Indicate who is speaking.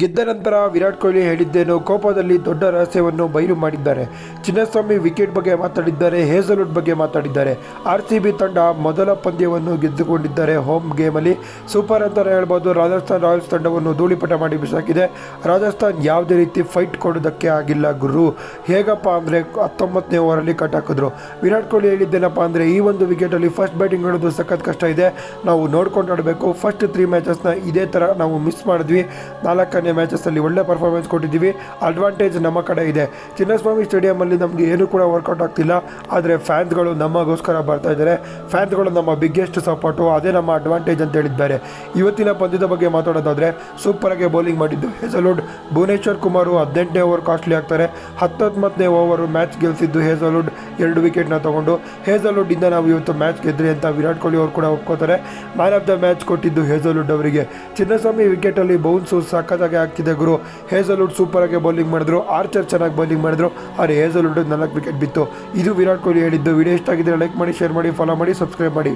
Speaker 1: ಗೆದ್ದ ನಂತರ ವಿರಾಟ್ ಕೊಹ್ಲಿ ಹೇಳಿದ್ದೇನು ಕೋಪದಲ್ಲಿ ದೊಡ್ಡ ರಹಸ್ಯವನ್ನು ಬಯಲು ಮಾಡಿದ್ದಾರೆ. ಚಿನ್ನಸ್ವಾಮಿ ವಿಕೆಟ್ ಬಗ್ಗೆ ಮಾತಾಡಿದ್ದಾರೆ ಹೇಸಲ್ವುಡ್ ಬಗ್ಗೆ ಮಾತಾಡಿದ್ದಾರೆ. ಆರ್ ಸಿ ಬಿ ತಂಡ ಮೊದಲ ಪಂದ್ಯವನ್ನು ಗೆದ್ದುಕೊಂಡಿದ್ದಾರೆ ಹೋಮ್ ಗೇಮಲ್ಲಿ ಸೂಪರ್ ಅಂತ ಹೇಳ್ಬೋದು. ರಾಜಸ್ಥಾನ್ ರಾಯಲ್ಸ್ ತಂಡವನ್ನು ಧೂಳಿಪಟ ಮಾಡಿ ಬಿಸಾಕಿದೆ. ರಾಜಸ್ಥಾನ್ ಯಾವುದೇ ರೀತಿ ಫೈಟ್ ಕೊಡೋದಕ್ಕೆ ಆಗಿಲ್ಲ ಗುರು. ಹೇಗಪ್ಪ ಅಂದರೆ ಹತ್ತೊಂಬತ್ತನೇ ಓವರಲ್ಲಿ ಕಟ್ ಹಾಕಿದ್ರು. ವಿರಾಟ್ ಕೊಹ್ಲಿ ಹೇಳಿದ್ದೇನಪ್ಪ ಅಂದರೆ ಈ ಒಂದು ವಿಕೆಟಲ್ಲಿ ಫಸ್ಟ್ ಬ್ಯಾಟಿಂಗ್ ಆಡೋದು ಸಖತ್ ಕಷ್ಟ ಇದೆ. ನಾವು ನೋಡ್ಕೊಂಡು ಆಡಬೇಕು. ಫಸ್ಟ್ ತ್ರೀ ಮ್ಯಾಚಸ್ನ ಇದೇ ಥರ ನಾವು ಮಿಸ್ ಮಾಡಿದ್ವಿ. ನಾಲ್ಕನೇ ಮ್ಯಾಚಸ್ಸಲ್ಲಿ ಒಳ್ಳೆ ಪರ್ಫಾರ್ಮೆನ್ಸ್ ಕೊಟ್ಟಿದ್ದೀವಿ. ಅಡ್ವಾಂಟೇಜ್ ನಮ್ಮ ಕಡೆ ಇದೆ. ಚಿನ್ನಸ್ವಾಮಿ ಸ್ಟೇಡಿಯಮಲ್ಲಿ ನಮಗೆ ಏನು ಕೂಡ ವರ್ಕೌಟ್ ಆಗ್ತಿಲ್ಲ. ಆದರೆ ಫ್ಯಾನ್ಸ್ಗಳು ನಮಗೋಸ್ಕರ ಬರ್ತಾ ಇದ್ದಾರೆ. ಫ್ಯಾನ್ಸ್ಗಳು ನಮ್ಮ ಬಿಗ್ಗೆಸ್ಟ್ ಸಪೋರ್ಟು ಅದೇ ನಮ್ಮ ಅಡ್ವಾಂಟೇಜ್ ಅಂತ ಹೇಳಿದ್ದಾರೆ. ಇವತ್ತಿನ ಪಂದ್ಯದ ಬಗ್ಗೆ ಮಾತಾಡೋದಾದರೆ ಸೂಪರಾಗಿ ಬೌಲಿಂಗ್ ಮಾಡಿದ್ದು ಹೆಸಲುಡ್ ಭುವನೇಶ್ವರ್ ಕುಮಾರು ಹದಿನೆಂಟನೇ ಓವರ್ ಕಾಸ್ಟ್ಲಿ ಆಗ್ತಾರೆ. ಹತ್ತೊಂಬತ್ತನೇ ಓವರು ಮ್ಯಾಚ್ ಗೆಲ್ಸಿದ್ದು ಹೇಸಲುಡ್ ಎರಡು ವಿಕೆಟ್ನ ತಗೊಂಡು ಹೇಸಲ್ವುಡ್ ಇಂದ ನಾವು ಇವತ್ತು ಮ್ಯಾಚ್ ಗೆದ್ರಿ ಅಂತ ವಿರಾಟ್ ಕೊಹ್ಲಿ ಅವರು ಕೂಡ ಒಪ್ಕೋತಾರೆ. ಮ್ಯಾನ್ ಆಫ್ ದ ಮ್ಯಾಚ್ ಕೊಟ್ಟಿದ್ದು ಹೇಸಲುಡ್ ಅವರಿಗೆ. ಚಿನ್ನಸ್ವಾಮಿ ವಿಕೆಟಲ್ಲಿ ಬೌನ್ಸು ಸಖತ್ತಾಗಿ ಆಗ್ತಿದೆ ಗುರು. ಹೇಸಲ್ವುಡ್ ಸೂಪರಾಗಿ ಬೌಲಿಂಗ್ ಮಾಡಿದ್ರು. ಆರ್ಚರ್ ಚೆನ್ನಾಗಿ ಬೌಲಿಂಗ್ ಮಾಡಿದ್ರು. ಆದರೆ ಹೇಸಲ್ವುಡ್ ನಾಲ್ಕು ವಿಕೆಟ್ ಬಿತ್ತು. ಇದು ವಿರಾಟ್ ಕೊಹ್ಲಿ ಹೇಳಿದ್ದು. ವಿಡಿಯೋ ಇಷ್ಟ ಆಗಿದ್ರೆ ಲೈಕ್ ಮಾಡಿ ಶೇರ್ ಮಾಡಿ ಫಾಲೋ ಮಾಡಿ ಸಬ್ಸ್ಕ್ರೈಬ್ ಮಾಡಿ.